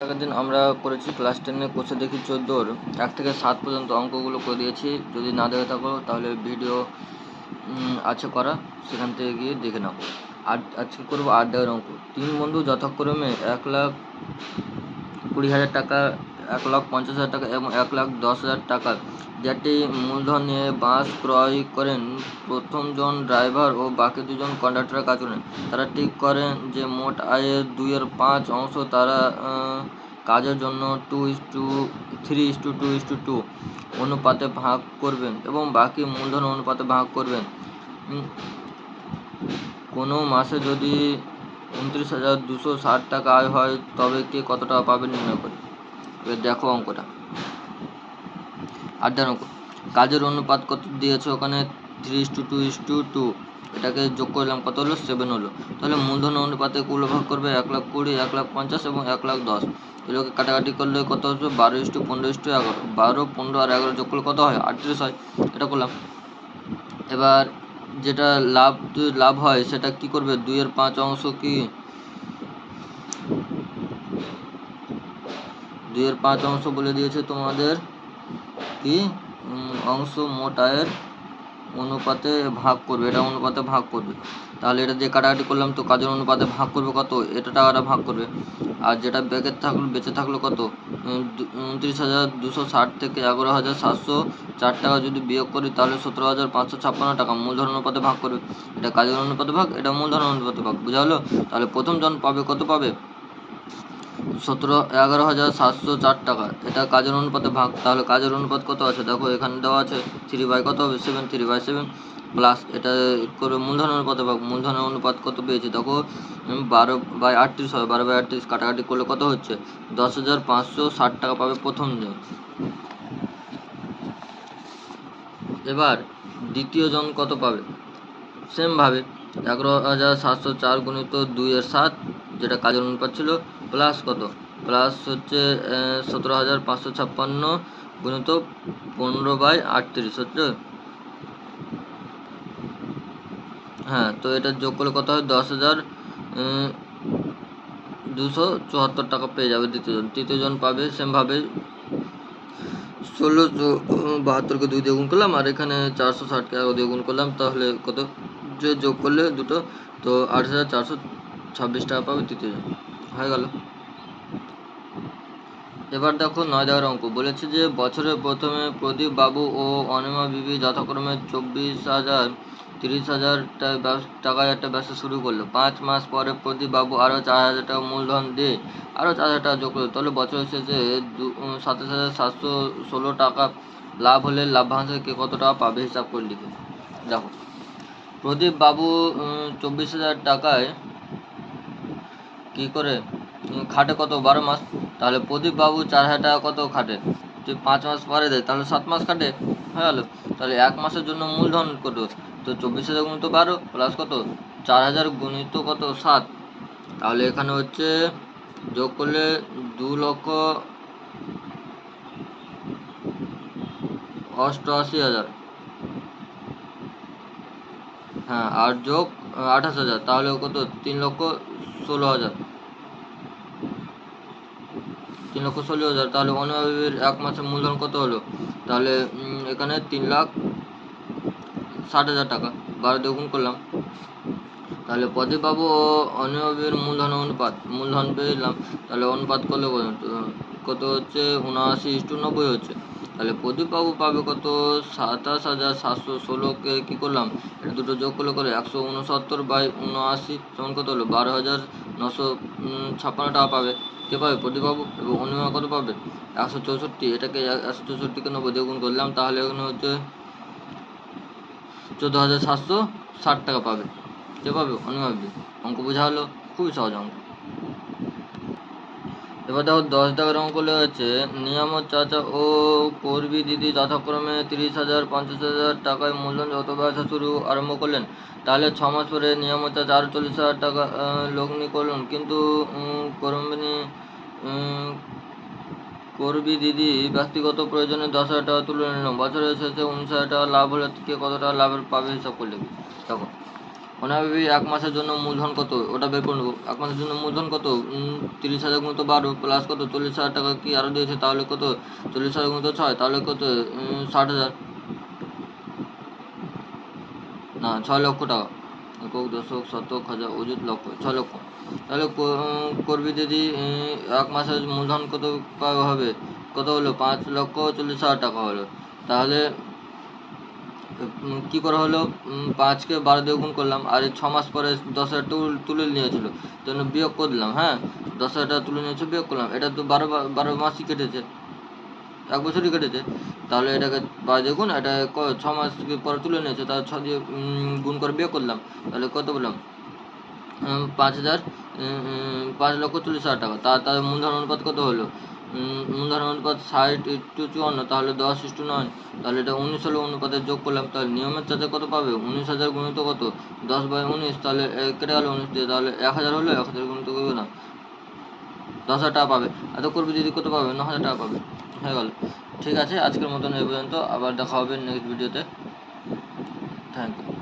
আগের দিন আমরা করেছি ক্লাস টেনে কোষে দেখি চোদ্দোর। এক থেকে সাত পর্যন্ত অঙ্কগুলো করে দিয়েছি। যদি না দেখে থাকো, তাহলে ভিডিও আছে করা। সেখান থেকে গিয়ে দেখে নাও। আর আজকে করব আট দেওয়ার অঙ্ক। তিন বন্ধু যথাক্রমে এক লাখ কুড়ি হাজার টাকা এক লাখ পঞ্চাশ হাজার টাকা এবং এক লাখ দশ হাজার টাকা। যেটি মূলধন বাস ক্রয় করেন প্রথমজন ড্রাইভার ও বাকি দুজন কন্ডাক্টরের কাজ করেন। তারা ঠিক করেন যে মোট আয়ের দুইয়ের পাঁচ অংশ তারা কাজের জন্য two is two, three is two two is two two অনুপাতে ভাগ করবেন এবং বাকি মূলধন অনুপাতে ভাগ করবেন। কোনো মাসে যদি উনত্রিশ হাজার দুশো ষাট টাকা আয় হয়, তবে কে কত টাকা পাবে নির্ণয় করে এবার দেখো অঙ্কটা। আট অঙ্ক কাজের অনুপাত কত দিয়েছে ওখানে? Three is two two is two two. এটাকে যোগ করলাম, কত হলো? সেভেন হলো। তাহলে মূলধন অনুপাতে কুলো ভাগ করবে এক লাখ কুড়ি, এক লাখ পঞ্চাশ এবং এক লাখ দশ। এগুলোকে কাটাকাটি করলে কত হচ্ছে বারো ইস টু পনেরো ইস টু এগারো। বারো, পনেরো আর এগারো যোগ করলে কত হয়? আটত্রিশ হয়। এটা করলাম। এবার যেটা লাভ লাভ হয়, সেটা কি করবে? দুইয়ের পাঁচ অংশ কি? দুইয়ের পাঁচ অংশ বলে দিয়েছে তোমাদের। কি? অংশ মোট আয়ের অনুপাতে ভাগ করবে, এটা অনুপাতে ভাগ করবে। তাহলে এটা দিয়ে কাটাকাটি করলাম তো কাজের অনুপাতে ভাগ করবে কত? এটা টাকাটা ভাগ করবে। আর যেটা বেঁকে থাকল, বেঁচে থাকল কত? উনত্রিশ হাজার দুশো ষাট থেকে এগারো হাজার সাতশো চার টাকা যদি বিয়োগ করি, তাহলে সতেরো হাজার পাঁচশো ছাপ্পান্ন টাকা মূলধন অনুপাতে ভাগ করবে। এটা কাজের অনুপাতে ভাগ, এটা মূলধন অনুপাতে ভাগ, বোঝা হলো? তাহলে প্রথম জন পাবে, কত পাবে? সতেরো, এগারো হাজার সাতশো চার টাকা। এটা কাজের অনুপাতে ভাগ। তাহলে কাজের অনুপাত কত আছে? দেখো, এখানে দেওয়া আছে থ্রি বাই কত হবে? Seven three by seven plus এটা করবে মূলধন অনুপাতে ভাগ। মূলধনের অনুপাত কত পেয়েছি? দেখো বারো বাই আটত্রিশ হবে। বারো বাই আটত্রিশ কাটাকাটি করলে কত হচ্ছে? দশ হাজার পাঁচশো ষাট টাকা পাবে প্রথম জন এবার দ্বিতীয় জন কত পাবে? সেমভাবে এগারো হাজার সাতশো চার গুণিত দুইয়ের সাত, যেটা কাজের অনুপাত ছিল প্লাস কত? প্লাস হচ্ছে সতেরো হাজার পাঁচশো ছাপ্পান্ন গুণিত পনেরো বাই আটত্রিশ, হচ্ছে? হ্যাঁ তো এটা যোগ করলে কত হয়? দশ হাজার দুশো চুয়াত্তর টাকা পেয়ে যাবে দ্বিতীয়জন। তৃতীয়জন পাবে সেমভাবে ষোলোশো বাহাত্তরকে দুই দিয়ে গুণ করলাম, আর এখানে চারশো ষাটকে এগারো দিয়ে গুণ করলাম, তাহলে কত? যে যোগ করলে দুটো, তো আট হাজার চারশো ছাব্বিশ টাকা পাবে তৃতীয়জন। হয়ে গেল। এবার দেখো নয় অঙ্ক। বলেছে যে বছরের প্রথমে প্রদীপ বাবু ও অনিমা বিবি যথাক্রমে চব্বিশ হাজার, তিরিশ হাজার টা- ব্যবস- টাকায় একটা ব্যবসা শুরু করল। পাঁচ মাস পরে প্রদীপ বাবু আরও চার হাজার টাকা মূলধন দিয়ে আরও চার হাজার টাকা যোগ করল। তাহলে বছরের শেষে দু- সাতাশ হাজার সাতশো ষোলো টাকা লাভ হলে লাভ্যাংশ কে কত টাকা পাবে হিসাব করে লিখে। দেখো, প্রদীপ বাবু চব্বিশ হাজার টাকায় কি করে? খাটে কত? বারো মাস। তাহলে প্রদীপ বাবু চার হাজার টাকা কত খাটে? যদি পাঁচ মাস পরে দেয় তাহলে সাত মাস খাটে। হয়ে গেলো। তাহলে এক মাসের জন্য মূলধন কত? তো চব্বিশ হাজার গুণিত বারো প্লাস কত? চার হাজার গুণিত কত? সাত। তাহলে এখানে হচ্ছে যোগ করলে দু লক্ষ অষ্টআশি হাজার। হ্যাঁ আর যোগ আঠাশ হাজার, তাহলে কত? তিন লক্ষ ষোলো হাজার। তিন লক্ষ ষোলো হাজার, তাহলে অনুভাবীর এক মাসের মূলধন কত হলো? তাহলে এখানে তিন লাখ ষাট হাজার টাকা, বারো দিয়ে গুণ করলাম। তাহলে প্রদীপবাবু ও অনিয়মের মূলধন অনুপাত, মূলধন পেলাম তাহলে অনুপাত করলে? কত? হচ্ছে? উনআশি ইস্টু নব্বই হচ্ছে। তাহলে প্রদীপবাবু পাবে কত? সাতাশ হাজার সাতশো ষোলোকে কী করলাম? এটা দুটো যোগ করলে করে একশো উনসত্তর বাই উনআশি সমান কত হলো? বারো হাজার নশো ছাপ্পান্ন টাকা পাবে। কে পাবে? প্রদীপবাবু এবং অনিমা কত পাবে? একশো চৌষট্টি। এটাকে একশো চৌষট্টিকে নব্বই দিয়ে গুণ করলাম, তাহলে এখানে হচ্ছে চোদ্দ হাজার সাতশো ষাট টাকা পাবে। কে পাবে? অনিমা অঙ্ক বোঝা হলো খুবই সহজ অঙ্ক। এবার দেখো দশ টাকার অঙ্ক লেখা আছে নিয়ামত চাচা ও করবি দিদি যথাক্রমে তিরিশ হাজার পঞ্চাশ হাজার টাকায় মূলধন যত ব্যবসা শুরু আরম্ভ করলেন। তাহলে ছ মাস পরে নিয়ামত চাচা আরও চল্লিশ হাজার টাকা লগ্নি করলেন। কিন্তু উম, করবিনি করবি দিদি ব্যক্তিগত প্রয়োজনে দশ হাজার টাকা তুলে নিলাম বছরের শেষে উনিশ হাজার টাকা লাভ হলে কে কত টাকা লাভের পাবে হিসাব করলে? দেখো। অনাবি এক মাসের জন্য মূলধন কত? ওটা বের করে নেব। এক মাসের জন্য মূলধন কত? তিরিশ হাজার গুণিত বারো প্লাস কত? চল্লিশ হাজার টাকা কি আরও দিয়েছে? তাহলে কত? চল্লিশ হাজার গুণিত ছয়, তাহলে কত? ষাট হাজার। না, ছয় লক্ষ টাকা। একক দশক শতক হাজার অযুত লক্ষ, ছয় লক্ষ। তাহলে করবি যদি এক মাসের মূলধন কত হবে? কত হলো? পাঁচ লক্ষ চল্লিশ হাজার টাকা হলো। তাহলে কি করা হলো? পাঁচকে বারো দিয়ে গুণ করলাম, আর ছ মাস পরে দশ হাজার তুলে নিয়েছিল। জন্য বিয়োগ করে দিলাম হ্যাঁ? দশ হাজার টাকা তুলে নিয়েছে, বিয়োগ করলাম। এটা তো বারো বারো মাসই কেটেছে। এক বছরই কেটেছে। তাহলে এটাকে বারো দিয়ে গুণ, এটা ছ মাস পরে তুলে নিয়েছে, তাহলে ছ দিয়ে গুণ করে বিয়োগ করলাম। তাহলে কত বললাম পাঁচ হাজার পাঁচ লক্ষ চল্লিশ হাজার টাকা। তার মূলধন অনুপাত কত হলো? মূলধন অনুপাত ষাট ইস্টু চুয়ান্ন, তাহলে দশ ইস্টু নয়। তাহলে এটা উনিশ হলো অনুপাতে যোগ করলাম, তাহলে নিয়মের চার্জে কত পাবে? উনিশ হাজার গুণিত কত? দশ বাই উনিশ, তাহলে কেটে গেল উনিশ দিয়ে, তাহলে এক হাজার হলো, এক হাজার গুণিত করবে না। দশ হাজার টাকা পাবে। এত করবে যদি কত পাবে? ন হাজার টাকা পাবে। হয়ে গেল। ঠিক আছে, আজকের মতন এই পর্যন্ত। আবার দেখা হবে নেক্সট ভিডিওতে থ্যাংক ইউ